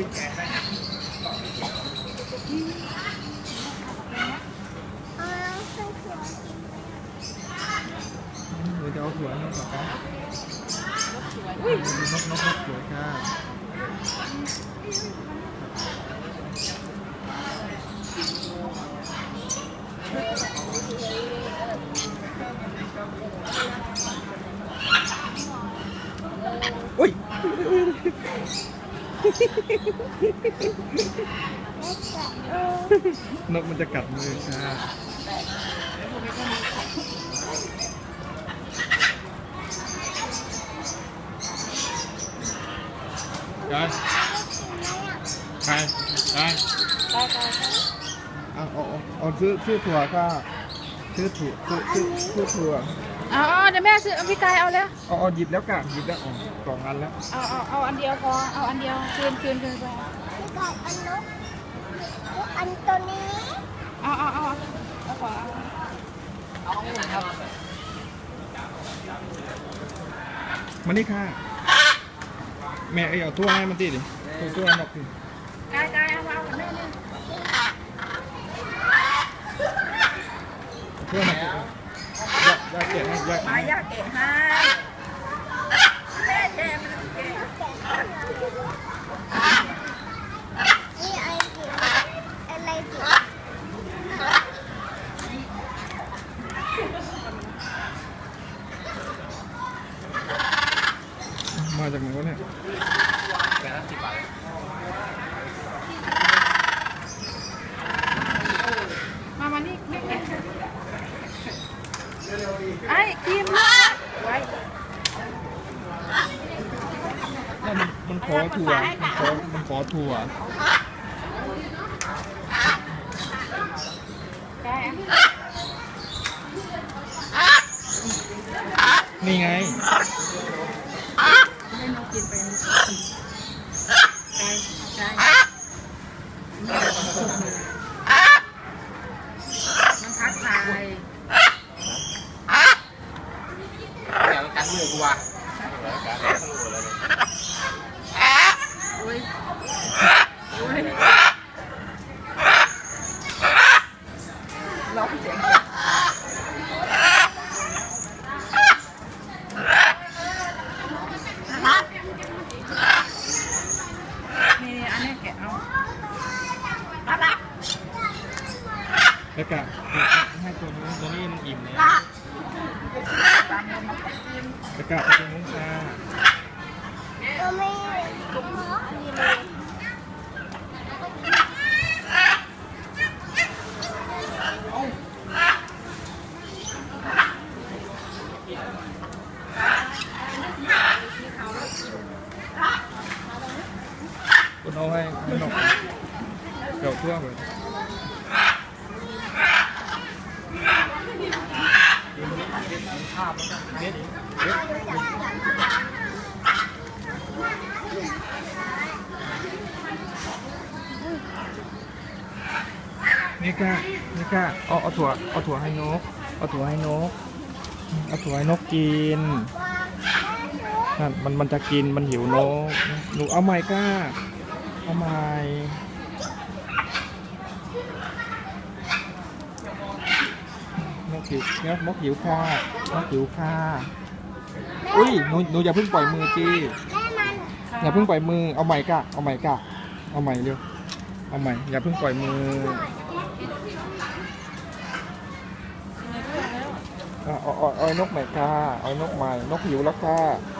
เดี๋ยวจะเอาถั่วให้ก่อนครับอุ้ยนกนกนกสวยค่ะ นกมันจะกัดมือค่ะได้ใครได้ได้ได้เอาเอาเอาเอาซื้อซื้อถั่วค่ะซื้อถั่วซื้อซื้อซื้อถั่ว เอาเอาเดี๋ยวแม่ซื้อพี่กายเอาแล้วเอาเอาหยิบแล้วกะหยิบแล้วอ๋อสองอันแล้วเอาเอาเอาอันเดียวพอเอาอันเดียวคืนคืนคืนไปพี่ไก่อันนกอันตัวนี้เอาเอาเอาเอาขอเอามานี่ค่ะแม่เอ้ยเอาทั่วให้มันติดิทั่วทั่วนกดิกายกายเอามาเอากับแม่นี่ทั่วนกดิยาอยาเกลียดให้อยามาอยาก เกะให้แม่แจมมันเกะ นี่อะไรจิ๋วอะไรจิ๋ว มาจากไหนวะเนี่ย มามานี่นี่นี่ ไอ้ครีมลูกไว้นั่นมันมันขอถั่วมันขอมันขอถั่วกายอะนี่ไงให้น้องกินไปกายกายมันทักทาย อย่ามากัดมือกู ว่ะอุ้ยอุ้ยร้องเสียงนี่อันนี้แกะเอาแล้วกะให้ตัวนี้ตัวนี้มันอิ่มเลย ตามมันมากินแล้วกะไปตรง นู้นค่ะก็ไม่ก็เพราะอันนี้เลยคุณเอาให้ให้นกเดี๋ยวทั่วไปนี่ค่ะนี่ค่ะเอาเอาถั่วเอาถั่วให้นก เอาถั่วให้นก เอาถั่วให้นกกินนั่นมันมันจะกินมันหิวนกหนูเอาใหม่ก้าเอาใหม่นก หิวนกนกหิวค่ะนกหิวค่ะอุ้ยหนูหนูอย่าเพิ่งปล่อยมือจีแม่มันอย่าเพิ่งปล่อยมือเอาใหม่ก้าเอาใหม่ก้าเอาใหม่เร็วเอาใหม่อย่าเพิ่งปล่อยมือเอาเอาเอาเอานกใหม่ค่ะเอานกใหม่นกหิวแล้วค่ะก